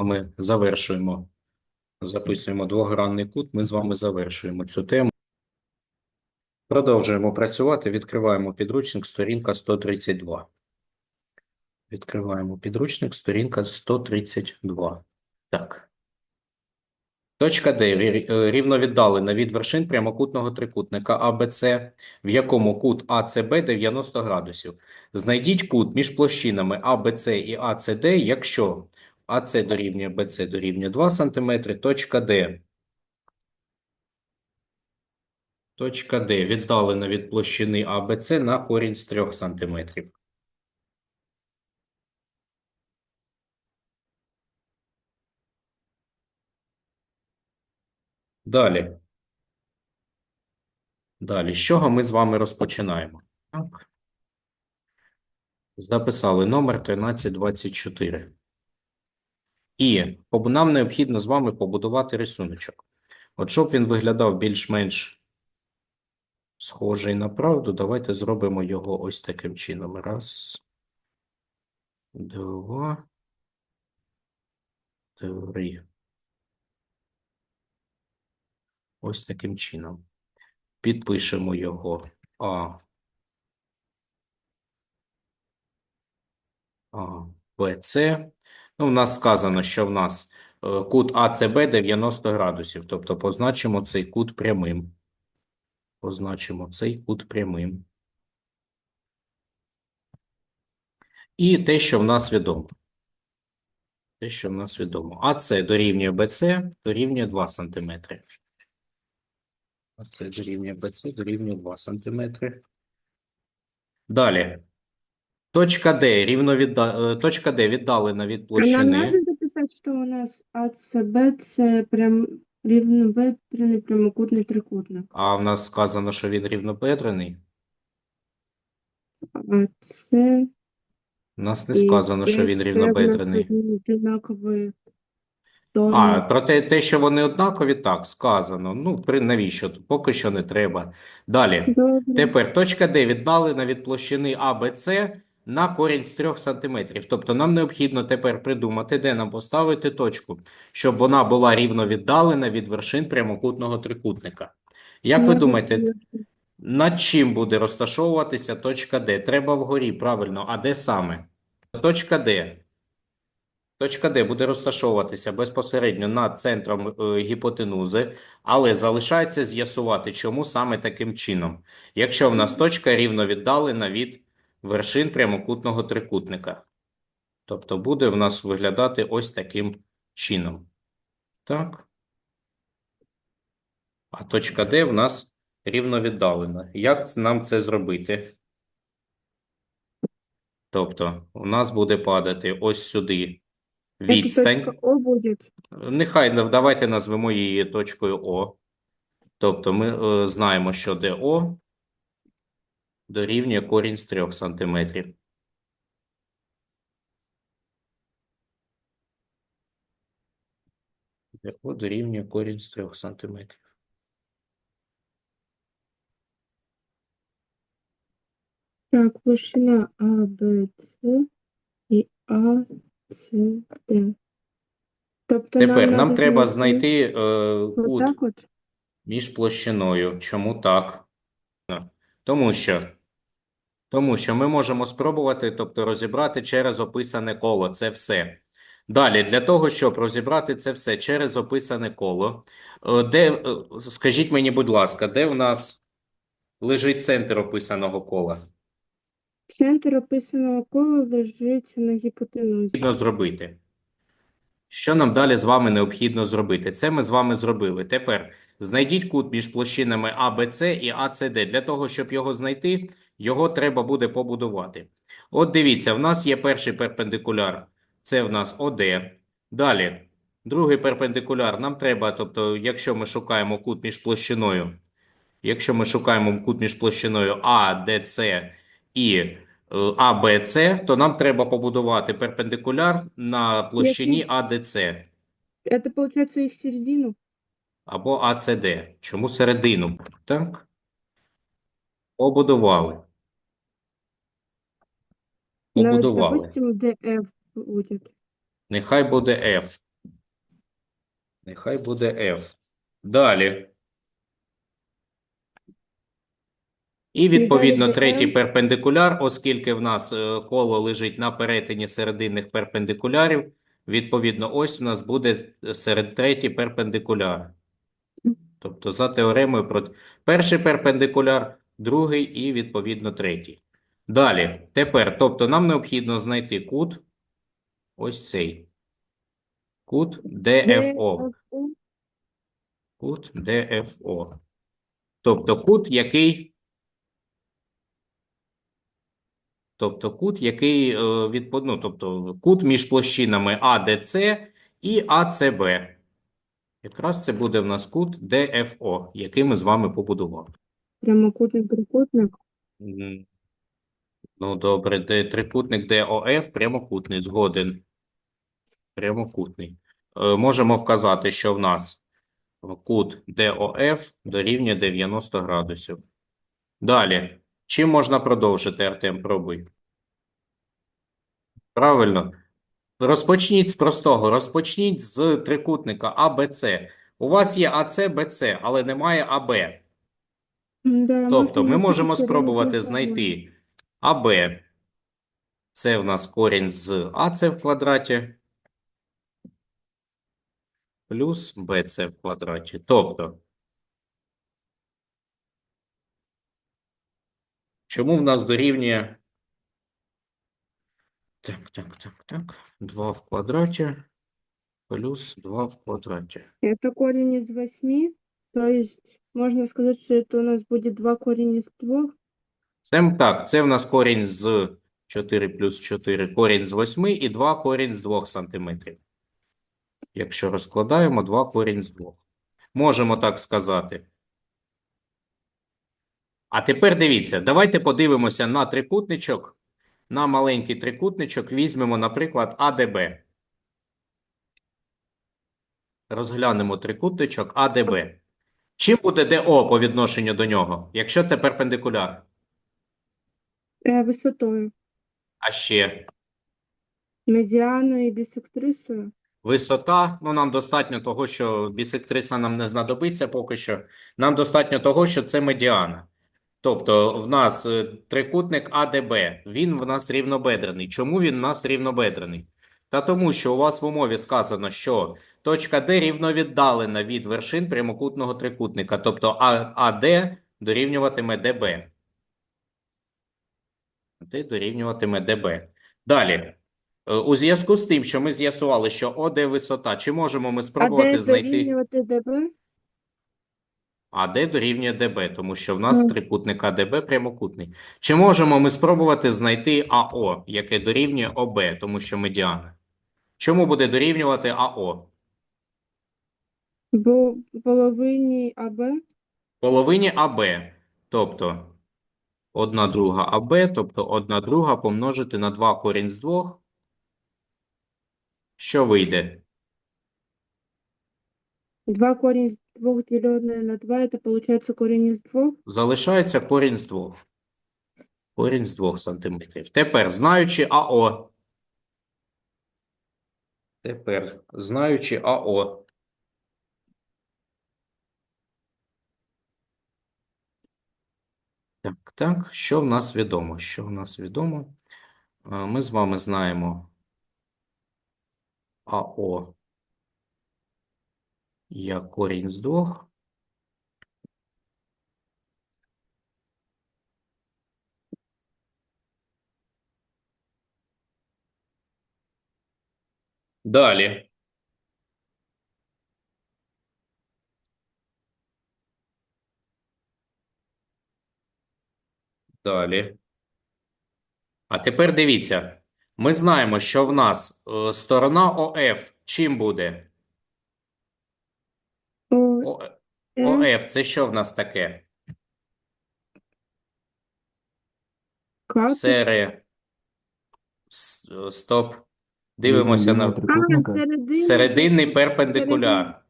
вами завершуємо. Записуємо двогранний кут, ми з вами завершуємо цю тему. Продовжуємо працювати, відкриваємо підручник, сторінка 132. Відкриваємо підручник, сторінка 132. Так. Точка Д е, рівновіддалена від вершин прямокутного трикутника АБЦ, в якому кут АЦБ 90 градусів. Знайдіть кут між площинами АБЦ і АЦД, якщо АЦ дорівнює БЦ дорівнює 2 см, точка Д. Точка Д віддалена від площини АБЦ на корінь з 3 см. Далі. Далі. З чого ми з вами розпочинаємо? Так. Записали номер 1324. І нам необхідно з вами побудувати рисуночок. От щоб він виглядав більш-менш схожий на правду, давайте зробимо його ось таким чином. Раз, два, три. Ось таким чином. Підпишемо його А. А, Б, С. Ну, у нас сказано, що в нас е, кут АЦБ 90 градусів. Тобто позначимо цей кут прямим. Позначимо цей кут прямим. І те, що в нас відомо. Те, що в нас відомо. АЦ дорівнює БЦ, дорівнює 2 см. АЦ дорівнює БЦ, дорівнює 2 см. Далі. Точка Д рівно відда... е, точка Д віддалена від А нам площини. надо записать, что у нас АЦБ це прям рівнобедрений прямокутний трикутник. А в нас сказано, що він рівнобедрений. АЦ У нас не і сказано, що він рівнобедрений. однакові А, про те, те, що вони однакові, так, сказано. Ну, при, навіщо? Поки що не треба. Далі. Добре. Тепер точка Д віддалена від площини АБЦ на корінь з 3 см. Тобто нам необхідно тепер придумати, де нам поставити точку, щоб вона була рівно віддалена від вершин прямокутного трикутника. Як ви думаєте, над чим буде розташовуватися точка Д? Треба вгорі, правильно. А де саме? Точка Д. Точка Д буде розташовуватися безпосередньо над центром е, гіпотенузи, але залишається з'ясувати, чому саме таким чином. Якщо в нас точка рівно віддалена від вершин прямокутного трикутника. Тобто буде в нас виглядати ось таким чином. Так. А точка Д в нас рівно віддалена. Як нам це зробити? Тобто, у нас буде падати ось сюди відстань. О будет. Нехай давайте назвемо її точкою О. Тобто ми е, знаємо, що ДО дорівнює корінь з 3 сантиметрів. ДО дорівнює корінь з 3 сантиметрів. Так, площина АБЦ і АЦД. Тобто Тепер нам треба знайти знайти е, кут отак от. між площиною. Чому так? Тому що, тому що ми можемо спробувати, тобто розібрати через описане коло. Це все. Далі, для того, щоб розібрати це все через описане коло, е, де, е, скажіть мені, будь ласка, де в нас лежить центр описаного кола? Центр описаного кола лежить на гіпотенузі. Необхідно зробити. Що нам далі з вами необхідно зробити? Це ми з вами зробили. Тепер знайдіть кут між площинами АБЦ і АЦД. Для того, щоб його знайти, його треба буде побудувати. От дивіться, в нас є перший перпендикуляр. Це в нас ОД. Далі, другий перпендикуляр нам треба, тобто, якщо ми шукаємо кут між площиною, якщо ми шукаємо кут між площиною АДЦ і е, АБЦ, то нам треба побудувати перпендикуляр на площині АДЦ Это получается их середину? або АЦД. Чому середину? Так? Побудували. Ну, Побудували. допустим, ДФ будет. Нехай буде F. Нехай буде F. Далі. І відповідно третій перпендикуляр, оскільки в нас е, коло лежить на перетині серединних перпендикулярів, відповідно, ось у нас буде е, серед третій перпендикуляр. Тобто за теоремою про перший перпендикуляр, другий і відповідно третій. Далі, тепер, тобто нам необхідно знайти кут, ось цей. Кут DFO. Кут DFO. Тобто кут, який. Тобто кут, який е, ну, тобто кут між площинами АДЦ і АЦБ. Якраз це буде в нас кут DFO, який ми з вами побудували. Прямокутний трикутник. Ну, добре, де трикутник ДОФ прямокутний, згоден. Прямокутний. Е, можемо вказати, що в нас кут ДОФ дорівнює 90 градусів. Далі. Чим можна продовжити, Артем? Пробуй. Правильно. Розпочніть з простого. Розпочніть з трикутника АБЦ. У вас є АЦ, БЦ, але немає АБ. Да, Тобто ми можемо спробувати знайти АБ. Це в нас корінь з АЦ в квадраті плюс БЦ в квадраті. Тобто, чому в нас дорівнює так, так, так, так. 2 в квадраті плюс 2 в квадраті. Это корень из восьми, то есть можно сказать, что это у нас будет два корень из двух. Це так, це в нас корінь з 4 плюс 4, корінь з 8 і 2 корінь з 2 сантиметрів. Якщо розкладаємо, 2 корінь з 2. Можемо так сказати. А тепер дивіться, давайте подивимося на трикутничок. На маленький трикутничок візьмемо, наприклад, АДБ. Розглянемо трикутничок АДБ. Чим буде ДО по відношенню до нього, якщо це перпендикуляр? Высотою. А ще Медиану и бисектрисою. Висота, ну нам достатньо того, що бісектриса нам не знадобиться поки що. Нам достатньо того, що це медіана. Тобто в нас е, трикутник АДБ, він в нас рівнобедрений. Чому він в нас рівнобедрений? Та тому, що у вас в умові сказано, що точка Д рівновіддалена від вершин прямокутного трикутника, тобто А- АД дорівнюватиме ДБ. Дорівнюватиме ДБ. Далі. Е, У зв'язку з тим, що ми з'ясували, що ОД висота, чи можемо ми спробувати де знайти дорівнювати ДБ? АД дорівнює ДБ, тому що в нас Ну. трикутник АДБ прямокутний. Чи можемо ми спробувати знайти АО, яке дорівнює ОБ, тому що медіана? Чому буде дорівнювати АО? Бо половині АБ. Половині АБ, тобто 1 друга АБ, тобто 1 друга помножити на 2 корінь з 2. Що вийде? Два корень из двух, деленное на два, это получается корень из двух. Залишається корінь з 2. Корінь з 2 сантиметрів. Тепер, знаючи АО. Тепер, знаючи АО. Так, що в нас відомо? Що в нас відомо? Е, Ми з вами знаємо АО як корінь з 2. Далі. Далі. А тепер дивіться. Ми знаємо, що в нас е, сторона ОФ чим буде? О, ОФ це що в нас таке? Сере. С- е, Стоп. Дивимося на серединний перпендикуляр.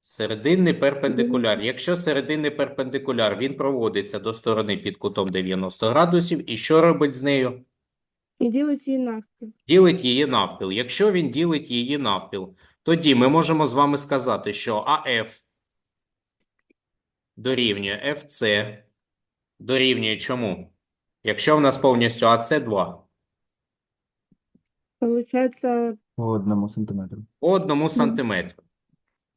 Серединний перпендикуляр. Якщо серединний перпендикуляр, він проводиться до сторони під кутом 90 градусів, і що робить з нею? І ділить її навпіл. Ділить її навпіл. Якщо він ділить її навпіл, тоді ми можемо з вами сказати, що АФ дорівнює FC дорівнює чому? Якщо в нас повністю АЦ 2 Получається, По одному сантиметру. по одному сантиметру.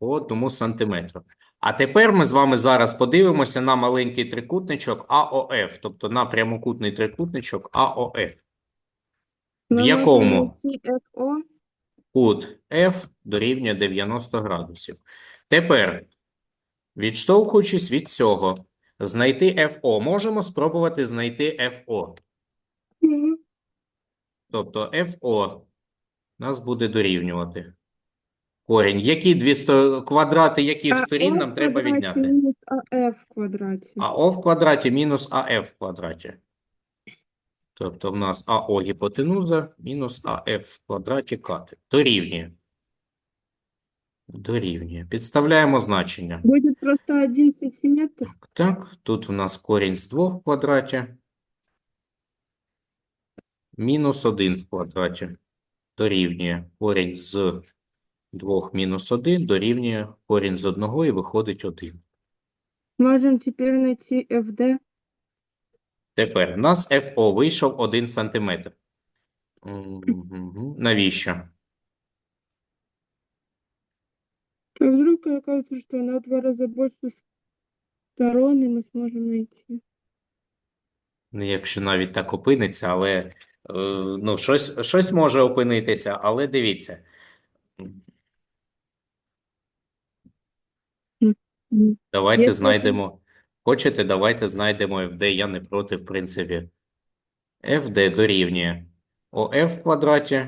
По одному сантиметру. А тепер ми з вами зараз подивимося на маленький трикутничок АОФ, тобто на прямокутний трикутничок АОФ. В якому? Кут F дорівнює 90 градусів. Тепер, відштовхуючись від цього, знайти FO. Можемо спробувати знайти FO. Тобто FO нас буде дорівнювати. Корінь. Які дві сто... квадрати яких сторін нам треба відняти? мінус АФ в квадраті. АО в квадраті мінус АФ в квадраті. Тобто в нас АО гіпотенуза мінус АФ в квадраті катет. Дорівнює. Дорівнює. Підставляємо значення. Буде просто 1 сантиметр. Так, так, тут в нас корінь з 2 в квадраті. Мінус 1 в квадраті. Дорівнює корінь з 2 мінус 1 дорівнює корінь з 1 і виходить 1. Можемо тепер знайти FD. Тепер у нас ФО вийшов 1 сантиметр. Навіщо? А вдруг окажется, что она в два раза больше сторон, и мы сможем найти. Ну, Якщо навіть так опиниться, але е, ну, щось, щось може опинитися, але дивіться. Мгм. Давайте Якщо знайдемо. Хочете, давайте знайдемо FD. Я не проти, в принципі. FD дорівнює ОФ в квадраті.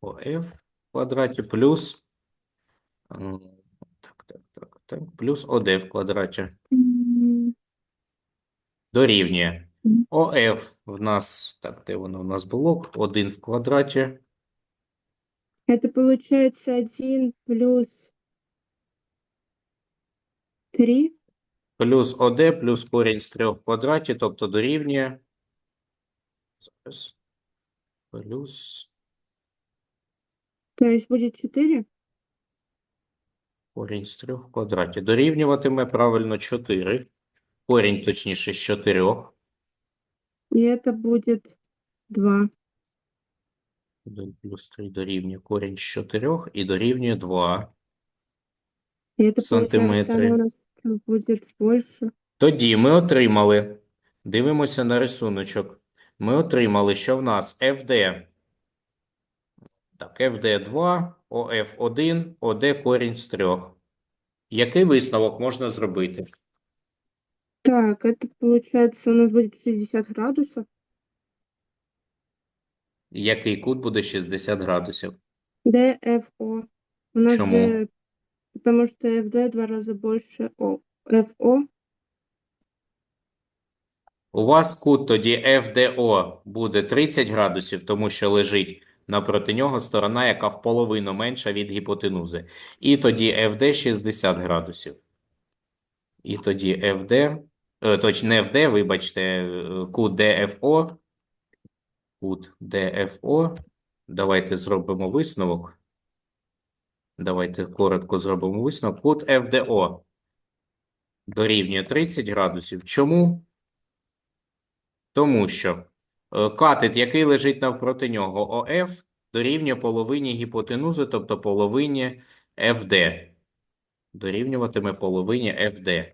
ОФ в квадраті плюс. м, Так, так, так, так. Плюс ОД в квадраті. Дорівнює. Мгм. ОФ в нас, так, де воно в нас було? 1 в квадраті. Это получается 1 плюс 3. Плюс ОД плюс корінь з 3 в квадраті, тобто дорівнює. Зараз. Плюс То есть будет 4. корінь з 3 в квадраті. Дорівнюватиме правильно 4. Корінь, точніше, з 4. И это будет 2. 1 плюс 3 дорівнює корінь з 4 і дорівнює 2. И это Сантиметры. получается, оно у нас будет больше. Тоді ми отримали, дивимося на рисуночок, ми отримали, що в нас FD, так, FD 2, OF 1, OD корінь з 3. Який висновок можна зробити? Так, это получается, у нас будет 60 градусов. Який кут буде 60 градусів? DFO. У нас Чому? же, потому что FD два раза больше О- FO. У вас кут тоді FDO буде 30 градусів, тому що лежить напроти нього сторона, яка в половину менша від гіпотенузи. І тоді FD 60 градусів. І тоді FD, е, точно не FD, вибачте, е, кут DFO. Кут DFO. Давайте зробимо висновок. Давайте коротко зробимо висновок. Кут FDO дорівнює 30 градусів. Чому? Тому що е, катет, який лежить навпроти нього, ОФ, дорівнює половині гіпотенузи, тобто половині FD. Дорівнюватиме половині FD.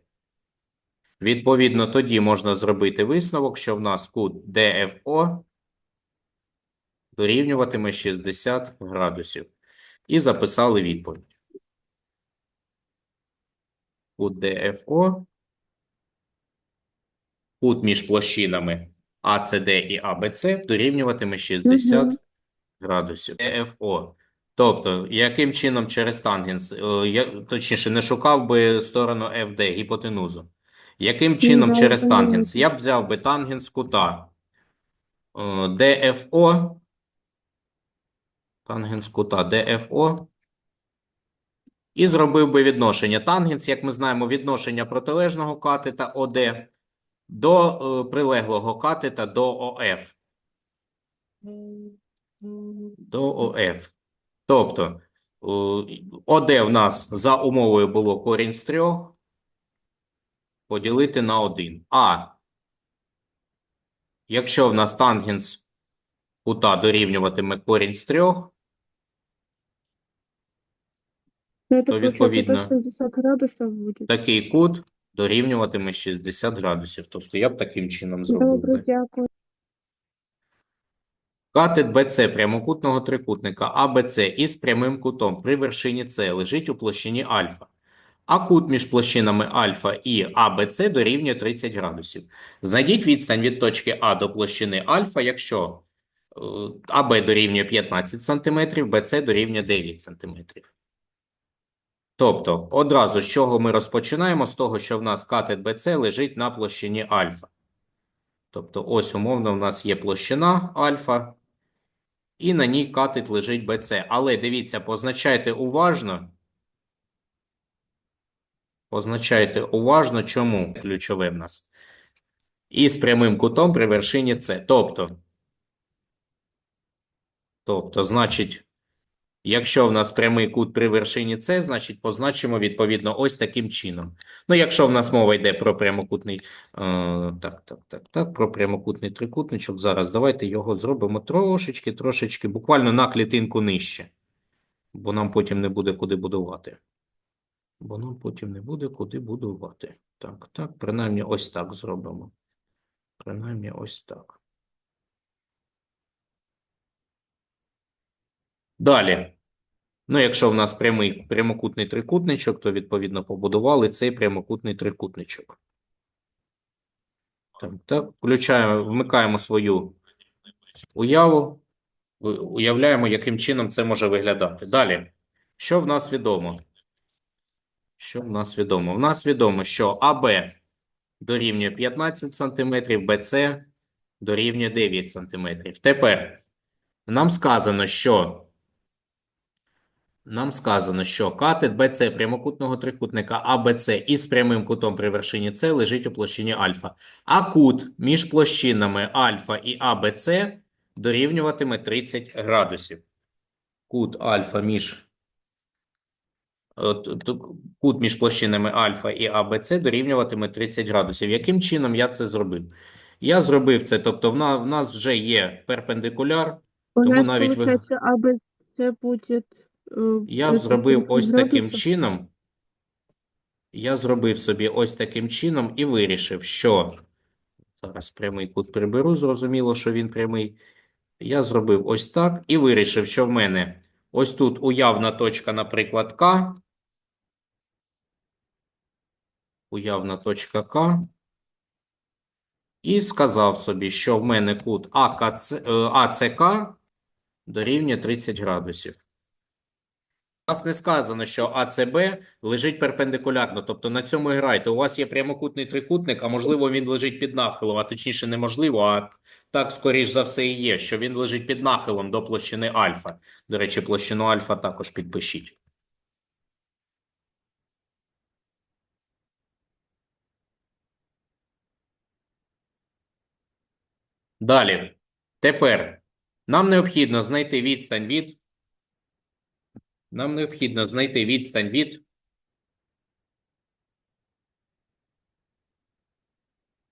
Відповідно, тоді можна зробити висновок, що в нас кут DFO дорівнюватиме 60 градусів. І записали відповідь. Кут DFO кут між площинами АЦД і АБЦ дорівнюватиме 60 Мгм. градусів. ЕФО. Тобто, яким чином через тангенс, е, я, точніше, не шукав би сторону FD, гіпотенузу. Яким чином да, через тангенс? Я б взяв би тангенс кута е, ДФО, тангенс кута ДФО, і зробив би відношення. Тангенс, як ми знаємо, відношення протилежного катета ОД до е, прилеглого катета до ОФ. до ОФ. Тобто, о, ОД в нас за умовою було корінь з трьох поділити на 1. А якщо в нас тангенс кута дорівнюватиме корінь з трьох, Ну, это То відповідно- то 60 градусов будет. такий кут дорівнюватиме 60 градусів. Тобто я б таким чином зробив. Добре, би. дякую. Катет БЦ прямокутного трикутника АБЦ із прямим кутом при вершині С лежить у площині альфа. А кут між площинами альфа і АБЦ дорівнює 30 градусів. Знайдіть відстань від точки А до площини альфа, якщо е, АБ дорівнює 15 см, БЦ дорівнює 9 см. Тобто, одразу з чого ми розпочинаємо? З того, що в нас катет БЦ лежить на площині альфа. Тобто, ось умовно в нас є площина альфа, і на ній катет лежить БЦ. Але дивіться, позначайте уважно. Позначайте уважно, чому ключове в нас. І з прямим кутом при вершині С. Тобто, тобто, значить, якщо в нас прямий кут при вершині С, значить позначимо відповідно ось таким чином. Ну, якщо в нас мова йде про прямокутний, е, так, так, так, так, про прямокутний трикутничок, зараз давайте його зробимо трошечки, трошечки, буквально на клітинку нижче, бо нам потім не буде куди будувати. Бо нам потім не буде куди будувати. Так, так, принаймні ось так зробимо. Принаймні ось так. Далі. Ну, якщо в нас прямий прямокутний трикутничок, то відповідно побудували цей прямокутний трикутничок. Так, так, включаємо, вмикаємо свою уяву, уявляємо, яким чином це може виглядати. Далі, що в нас відомо? Що в нас відомо? В нас відомо, що АБ дорівнює 15 см, БЦ дорівнює 9 см. Тепер нам сказано, що нам сказано, що катет БЦ прямокутного трикутника АБЦ із прямим кутом при вершині С лежить у площині альфа. А кут між площинами альфа і АБЦ дорівнюватиме 30 градусів. Кут альфа між кут між площинами альфа і АБЦ дорівнюватиме 30 градусів. Яким чином я це зробив? Я зробив це, тобто в в нас вже є перпендикуляр, Тому навіть ви- получается А, Б, С будет... э, Я зробив ось таким чином. Я зробив собі ось таким чином і вирішив, що зараз прямий кут приберу, зрозуміло, що він прямий. Я зробив ось так і вирішив, що в мене ось тут уявна точка, наприклад, К. Уявна точка К. І сказав собі, що в мене кут АКЦ, е, АЦК дорівнює 30 градусів. Нас не сказано, що АЦБ лежить перпендикулярно, тобто на цьому і грайте. У вас є прямокутний трикутник, а можливо він лежить під нахилом, а точніше неможливо, а так скоріш за все і є, що він лежить під нахилом до площини альфа. До речі, площину альфа також підпишіть. Далі. Тепер нам необхідно знайти відстань від нам необхідно знайти відстань від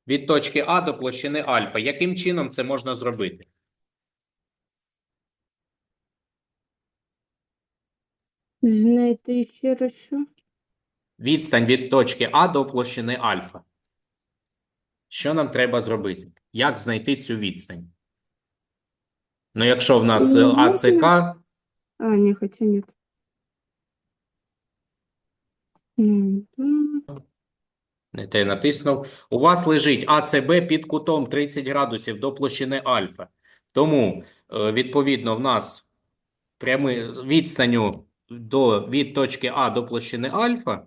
від точки А до площини альфа. Яким чином це можна зробити? Знайти ще раз що? Відстань від точки А до площини альфа. Що нам треба зробити? Як знайти цю відстань? Ну, якщо в нас е, Ну, АЦК, А, не, хотя нет. Не те натиснув, у вас лежить АЦБ під кутом 30 градусів до площини альфа. Тому, е, відповідно, в нас прямий відстанню до, від точки А до площини альфа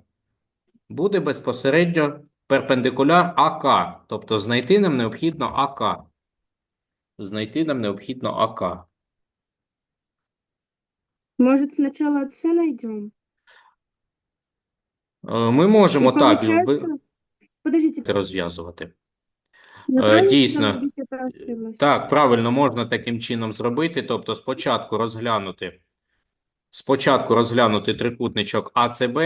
буде безпосередньо перпендикуляр АК. Тобто знайти нам необхідно АК. Знайти нам необхідно АК. Может, сначала от С найдем? Е, Ми можемо И так би- Подождите, розв'язувати. Я Е, правильно дійсно. сказала, 200 ошиблась? Так, правильно, можна таким чином зробити. Тобто спочатку розглянути, спочатку розглянути трикутничок АЦБ,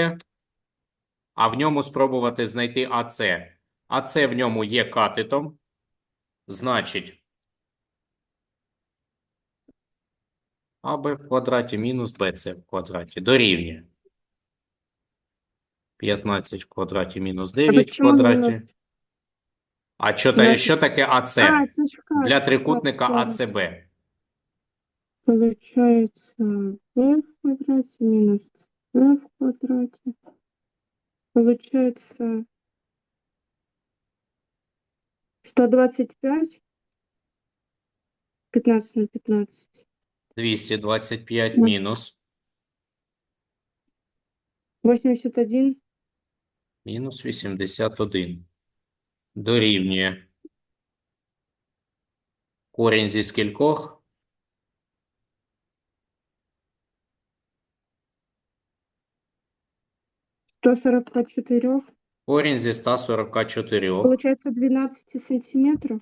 а в ньому спробувати знайти АЦ. АЦ в ньому є катетом, значить АБ в квадраті мінус БЦ в квадраті дорівнює 15 в квадраті мінус А 9 в чому квадраті. мінус? А що, та, Двадцять. що таке АЦ? А, це ж кат. Для трикутника так, АЦБ. Получается b в квадрате минус c в квадрате. Получается 125. 15 на 15. 225 Ну. мінус. 81. Мінус 81. Дорівнює. Корінь зі скількох? Сто сорока четырех. Корінь зі 144 Получается 12 сантиметров.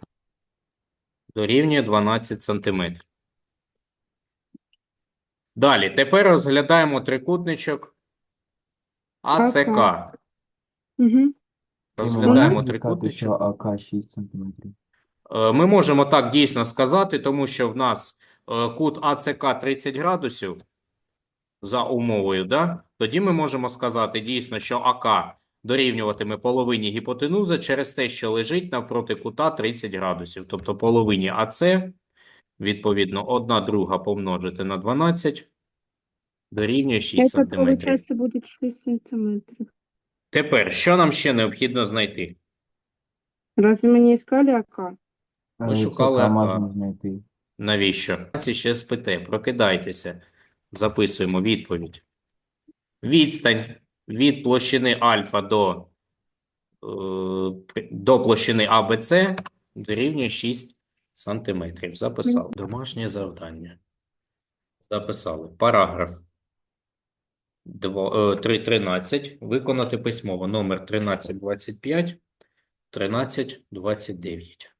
дорівнює 12 сантиметрів. Далі, тепер розглядаємо трикутничок АЦК. Угу. Розглядаємо Можна трикутничок. що АК 6 см. Е, Ми можемо так дійсно сказати, тому що в нас е, кут АЦК 30 градусів за умовою, да? Тоді ми можемо сказати дійсно, що АК дорівнюватиме половині гіпотенузи через те, що лежить навпроти кута 30 градусів. Тобто половині АЦ, відповідно, 1 друга помножити на 12 дорівнює 6 Это сантиметрів. получается будет 6 сантиметров. Тепер, що нам ще необхідно знайти? Разве мы не искали АК? Ми шукали АК. можна знайти. Навіщо? Це ще спите. Прокидайтеся. Записуємо відповідь. Відстань від площини альфа до, е, до площини АБЦ дорівнює 6 сантиметрів. Записали. Домашнє завдання. Записали. Параграф Дво- е, три- 13. Виконати письмово. Номер 1325, 1329.